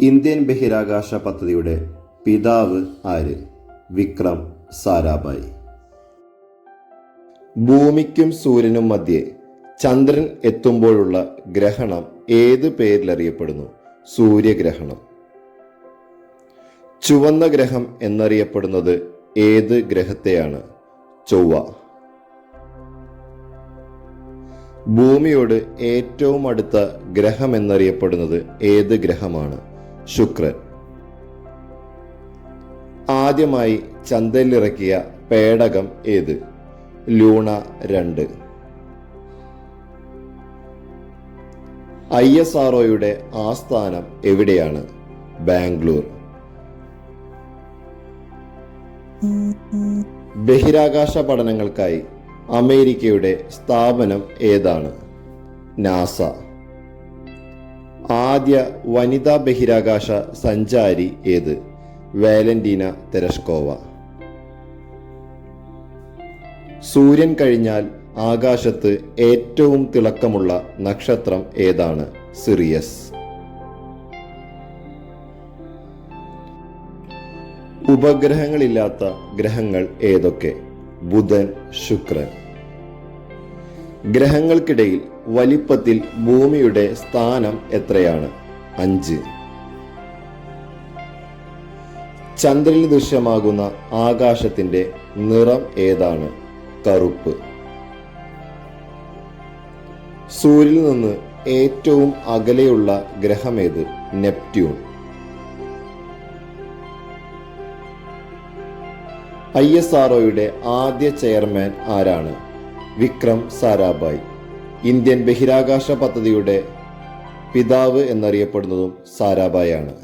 Indian ബഹിരാകാശ പദ്ധതിയുടെ പിതാവ് ആര്? വിക്രം സാരാഭായി. ഭൂമിക്കും സൂര്യനും മധ്യേ ചന്ദ്രൻ എത്തുമ്പോഴുള്ള ഗ്രഹണം ഏത് പേരിലറിയപ്പെടുന്നു? സൂര്യഗ്രഹണം. ചുവന്ന ഗ്രഹം എന്നറിയപ്പെടുന്നത് ഏത് ഗ്രഹത്തെയാണ്? ചൊവ്വ. ഭൂമിയോട് ഏറ്റവും അടുത്ത ഗ്രഹം എന്നറിയപ്പെടുന്നത് ഏത് ഗ്രഹമാണ്? ശുക്രൻ. ആദ്യമായി ചന്തയിലിറക്കിയ പേടകം ഏത്? ലൂണ രണ്ട്. ഐ എസ് ആർഒയുടെ ആസ്ഥാനം എവിടെയാണ്? ബാംഗ്ലൂർ. ബഹിരാകാശ പഠനങ്ങൾക്കായി അമേരിക്കയുടെ സ്ഥാപനം ഏതാണ്? നാസ. ആദ്യ വനിതാ ബഹിരാകാശ സഞ്ചാരി ഏത്? Valentina Tereshkova. സൂര്യൻ കഴിഞ്ഞാൽ ആകാശത്ത് ഏറ്റവും തിളക്കമുള്ള നക്ഷത്രം ഏതാണ്? സിറിയസ്. ഉപഗ്രഹങ്ങളില്ലാത്ത ഗ്രഹങ്ങൾ ഏതൊക്കെ? ബുധൻ ശുക്രൻ. ഗ്രഹങ്ങൾക്കിടയിൽ വലിപ്പത്തിൽ ഭൂമിയുടെ സ്ഥാനം എത്രയാണ്? അഞ്ച്. ചന്ദ്രനിൽ ദൃശ്യമാകുന്ന ആകാശത്തിന്റെ നിറം ഏതാണ്? കറുപ്പ്. സൂര്യനിൽ നിന്ന് ഏറ്റവും അകലെയുള്ള ഗ്രഹമേത് നെപ്റ്റ്യൂൺ. ഐ എസ് ആർഒയുടെ ആദ്യ ചെയർമാൻ ആരാണ്? വിക്രം സാരാഭായ്. ഇന്ത്യൻ ബഹിരാകാശ പദ്ധതിയുടെ പിതാവ് എന്നറിയപ്പെടുന്നതും സാരാഭായ് ആണ്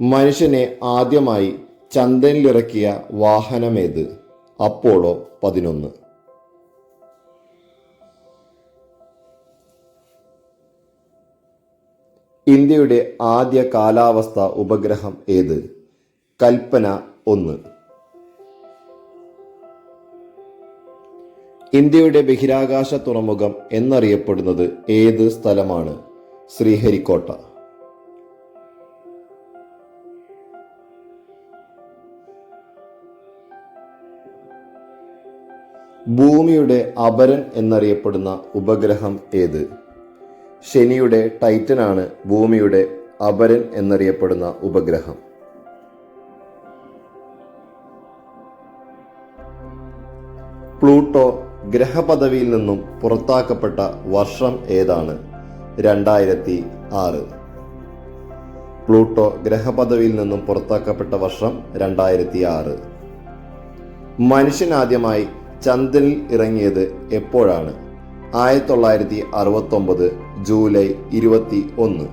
മനുഷ്യനെ ആദ്യമായി ചന്ദ്രനിലിറക്കിയ വാഹനമേത്? അപ്പോളോ പതിനൊന്ന്. ഇന്ത്യയുടെ ആദ്യ കാലാവസ്ഥ ഉപഗ്രഹം ഏത്? കൽപ്പന ഒന്ന്. ഇന്ത്യയുടെ ബഹിരാകാശ തുറമുഖം എന്നറിയപ്പെടുന്നത് ഏത് സ്ഥലമാണ്? ശ്രീഹരിക്കോട്ട. ഭൂമിയുടെ അപരൻ എന്നറിയപ്പെടുന്ന ഉപഗ്രഹം ഏത്? ശനിയുടെ ടൈറ്റനാണ് ഭൂമിയുടെ അപരൻ എന്നറിയപ്പെടുന്ന ഉപഗ്രഹം. പ്ലൂട്ടോ ഗ്രഹപദവിയിൽ നിന്നും പുറത്താക്കപ്പെട്ട വർഷം ഏതാണ്? രണ്ടായിരത്തി ആറ് പ്ലൂട്ടോ ഗ്രഹപദവിയിൽ നിന്നും പുറത്താക്കപ്പെട്ട വർഷം രണ്ടായിരത്തി ആറ് മനുഷ്യനാദ്യമായി ചന്ദ്രനിൽ ഇറങ്ങിയത് എപ്പോഴാണ്? ആയിരത്തി തൊള്ളായിരത്തി അറുപത്തൊമ്പത് ജൂലൈ ഇരുപത്തി ഒന്ന്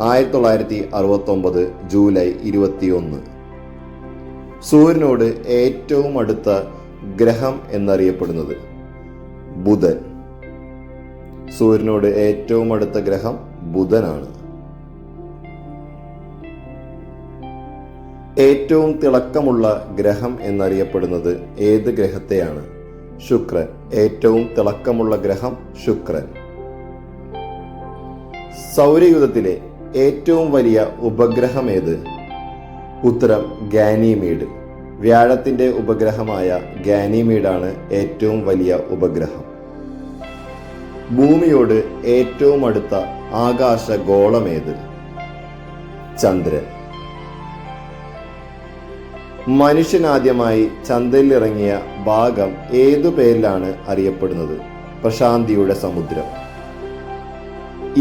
ആയിരത്തി തൊള്ളായിരത്തി അറുപത്തൊമ്പത് ജൂലൈ ഇരുപത്തി ഒന്ന് സൂര്യനോട് ഏറ്റവും അടുത്ത ഗ്രഹം എന്നറിയപ്പെടുന്നത് ബുധൻ. സൂര്യനോട് ഏറ്റവും അടുത്ത ഗ്രഹം ബുധനാണ്. ഏറ്റവും തിളക്കമുള്ള ഗ്രഹം എന്നറിയപ്പെടുന്നത് ഏത് ഗ്രഹത്തെയാണ്? ശുക്രൻ. ഏറ്റവും തിളക്കമുള്ള ഗ്രഹം ശുക്രൻ. സൗരയുധത്തിലെ ഏറ്റവും വലിയ ഉപഗ്രഹം ഏത്? ഉത്തരം ഗാനിമീഡ്. വ്യാഴത്തിന്റെ ഉപഗ്രഹമായ ഗാനിമീഡാണ് ഏറ്റവും വലിയ ഉപഗ്രഹം. ഭൂമിയോട് ഏറ്റവും അടുത്ത ആകാശ ഗോളമേത് ചന്ദ്രൻ. മനുഷ്യനാദ്യമായി ചന്ദ്രനിലിറങ്ങിയ ഭാഗം ഏതു പേരിലാണ് അറിയപ്പെടുന്നത്? പ്രശാന്തിയുടെ സമുദ്രം.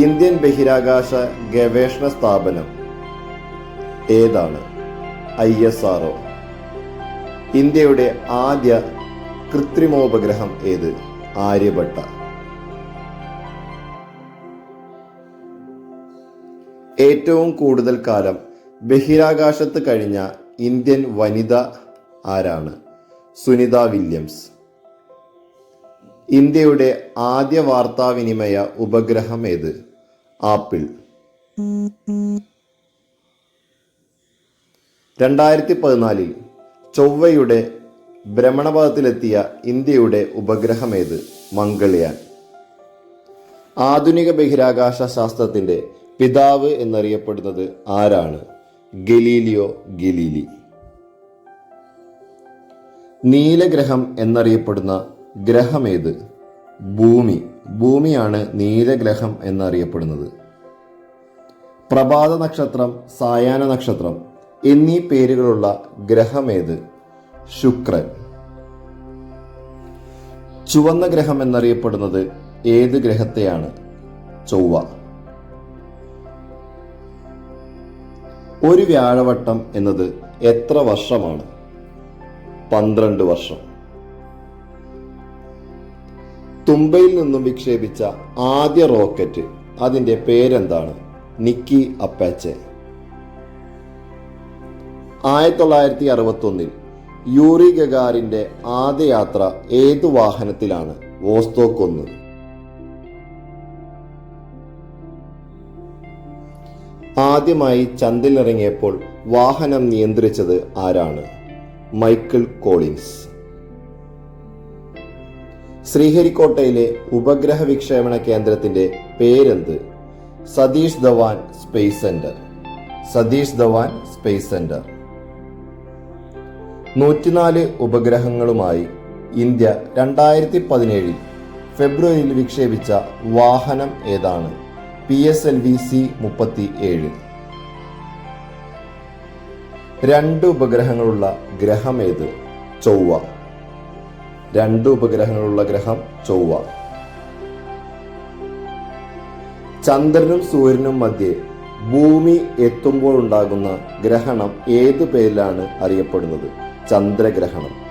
ഇന്ത്യൻ ബഹിരാകാശ ഗവേഷണ സ്ഥാപനം. ഏതാണ്? ഐ എസ് ആർഒ ഇന്ത്യയുടെ ആദ്യ കൃത്രിമോപഗ്രഹം ഏത്? ആര്യഭട്ട. ഏറ്റവും കൂടുതൽ കാലം ബഹിരാകാശത്ത് കഴിഞ്ഞ ഇന്ത്യൻ വനിത ആരാണ്? സുനിത വില്യംസ്. ഇന്ത്യയുടെ ആദ്യ വാർത്താവിനിമയ ഉപഗ്രഹം ഏത്? ആപ്പിൾ. രണ്ടായിരത്തി പതിനാലിൽ ചൊവ്വയുടെ ഭ്രമണപഥത്തിലെത്തിയ ഇന്ത്യയുടെ ഉപഗ്രഹമേത്? മംഗൾയാൻ. ആധുനിക ബഹിരാകാശ ശാസ്ത്രത്തിന്റെ പിതാവ് എന്നറിയപ്പെടുന്നത് ആരാണ്? Galileo Galilei. നീലഗ്രഹം എന്നറിയപ്പെടുന്ന ഗ്രഹമേത്? ഭൂമി. ഭൂമിയാണ് നീലഗ്രഹം എന്നറിയപ്പെടുന്നത്. പ്രഭാത നക്ഷത്രം സായാഹ്ന നക്ഷത്രം എന്നീ പേരുകളുള്ള ഗ്രഹമേത്? ശുക്രൻ. ചുവന്ന ഗ്രഹം എന്നറിയപ്പെടുന്നത് ഏത് ഗ്രഹത്തെയാണ്? ചൊവ്വ. ഒരു വ്യാഴവട്ടം എന്നത് എത്ര വർഷമാണ്? പന്ത്രണ്ട് വർഷം. തുമ്പയിൽ നിന്നും വിക്ഷേപിച്ച ആദ്യ റോക്കറ്റ് അതിന്റെ പേരെന്താണ്? Nike Apache. ആയിരത്തി തൊള്ളായിരത്തി അറുപത്തി ഒന്നിൽ യൂറി ഗഗാറിന്റെ ആദ്യ യാത്ര ഏതു വാഹനത്തിലാണ് വോസ്തോക്ക് ഒന്ന് ആദ്യമായി ചന്തിലിറങ്ങിയപ്പോൾ വാഹനം നിയന്ത്രിച്ചത് ആരാണ്? Michael Collins. ശ്രീഹരിക്കോട്ടയിലെ ഉപഗ്രഹ വിക്ഷേപണ കേന്ദ്രത്തിന്റെ പേരെന്ത്? Satish Dhawan space centre. Satish Dhawan space centre. നൂറ്റിനാല് ഉപഗ്രഹങ്ങളുമായി ഇന്ത്യ രണ്ടായിരത്തി പതിനേഴിൽ ഫെബ്രുവരിയിൽ വിക്ഷേപിച്ച വാഹനം ഏതാണ്? P S L V C മുപ്പത്തി ഏഴ് രണ്ട് ഉപഗ്രഹങ്ങളുള്ള ഗ്രഹം ഏത്? ചൊവ്വ. രണ്ട് ഉപഗ്രഹങ്ങളുള്ള ഗ്രഹം ചൊവ്വ. ചന്ദ്രനും സൂര്യനും മധ്യേ ഭൂമി എത്തുമ്പോൾ ഉണ്ടാകുന്ന ഗ്രഹണം ഏത് പേരിലാണ് അറിയപ്പെടുന്നത്? ചന്ദ്രഗ്രഹണം.